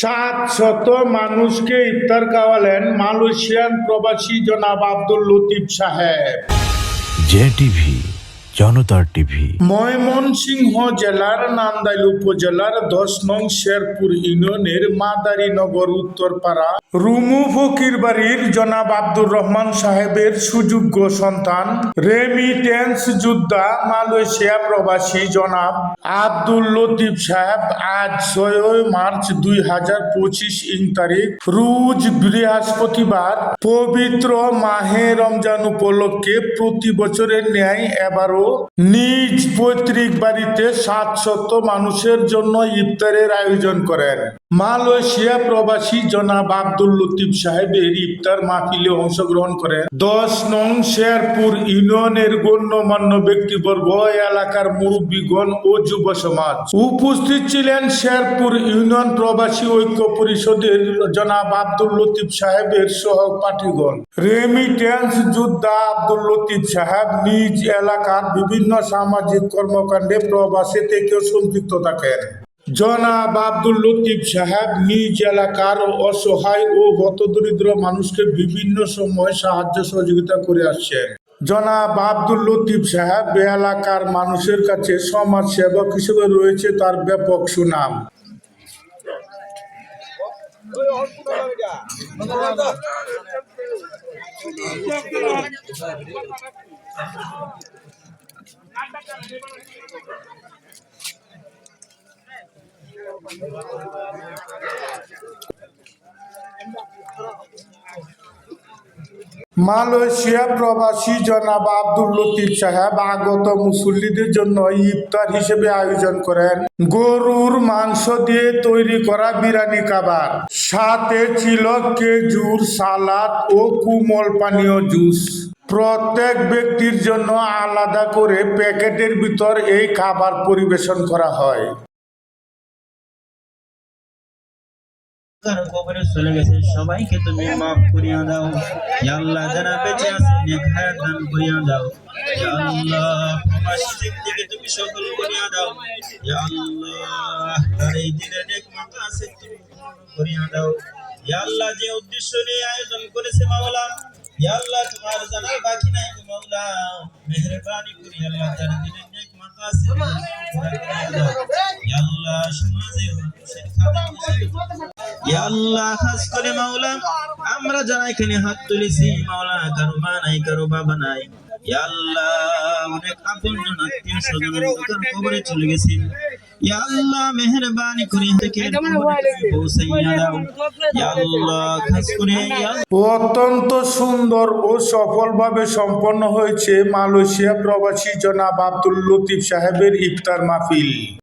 সাত শত মানুষকে ইফতার খাওয়ালেন মালয়েশিয়ান প্রবাসী জনাব আব্দুল লতিফ সাহেব। জে টিভি জনতার টিভি। ময়মনসিংহ জেলার নান্দাইল উপজেলার দশ নং শেরপুর ইউনিয়নের মাদারীনগর উত্তরপাড়া রুমু ফকির বাড়ির জনাব আব্দুর রহমান সাহেবের সুযোগ্য সন্তান। রেমিটেন্স যোদ্ধা মালয়েশিয়া প্রবাসী জনাব আব্দুল লতিফ সাহেব আজ ছয় মার্চ দুই হাজার পঁচিশ ইং তারিখ রোজ বৃহস্পতিবার পবিত্র মাহে রমজান উপলক্ষে প্রতি বছরের ন্যায় এবারও নিজ পৈতৃক বাড়িতে সাতশত মানুষের জন্য ইফতারের আয়োজন করেন। মালয়েশিয়া প্রবাসী জনাব আব্দুল লতিফ সাহেবের ইফতার মাহফিলে অংশগ্রহণ করেন। দশ নং শেরপুর ইউনিয়নের গণ্যমান্য ব্যক্তিবর্গ, এলাকার মুরব্বীগণ ও যুব সমাজ। উপস্থিত ছিলেন শেরপুর ইউনিয়ন প্রবাসী ঐক্য পরিষদের জনাব আব্দুল লতিফ সাহেবের সহপাঠীগণ। রেমিটেন্স যোদ্ধা আব্দুল লতিফ সাহেব নিজ এলাকার বিভিন্ন সামাজিক কর্মকাণ্ডে প্রবাসী থেকেও সম্পৃক্ত থাকেন। জনাব আব্দুল লতিফ সাহেব নিজ এলাকার অসহায় ও হতদরিদ্র মানুষকে বিভিন্ন সময় সাহায্য সহযোগিতা করে আসছেন। জনাব আব্দুল লতিফ সাহেব এলাকার মানুষের কাছে সমাজ সেবক হিসেবে রয়েছে তার ব্যাপক সুনাম। Thank you. মালয়েশিয়া প্রবাসী জনাব আব্দুল লতিফ সাহেব আগত মুসল্লিদের জন্য ইফতার হিসেবে আয়োজন করেন। গরুর মাংস দিয়ে তৈরি করা বিরানি কাবাব সাথে ছিল খেজুর, সালাদ ও কুমল পানীয় জুস। প্রত্যেক ব্যক্তির জন্য আলাদা করে প্যাকেটের ভিতর এই খাবার পরিবেশন করা হয়। সবাইকে তুমি মাফ করিয়া দাও। করিয়া দাও। থেকে তুমি সফল যে উদ্দেশ্য নিয়ে আয়োজন করেছে মাওলা তোমার জানার বাকি নাই গো মাওলা। মেহেরবানি করি আল্লাহ তার দিনের নেক আছে করিয়া ইয়া আল্লাহ খাস করে মাওলা আমরা যারা এখানে হাত তুলেছি মাওলা কারও মা নাই কারও বাবা নাই। ইয়া আল্লাহ অনেক আপনজন আত্মীয় স্বজনের দোকান কবরে চলে গেছেন। ইয়া আল্লাহ মেহেরবানি করে থেকে পৌঁছাইয়া দাও। ইয়া আল্লাহ খাস করে অত্যন্ত সুন্দর ও সফলভাবে সম্পন্ন হয়েছে মালয়েশিয়া প্রবাসী জনাব আব্দুল লতিফ সাহেবের ইফতার মাহফিল।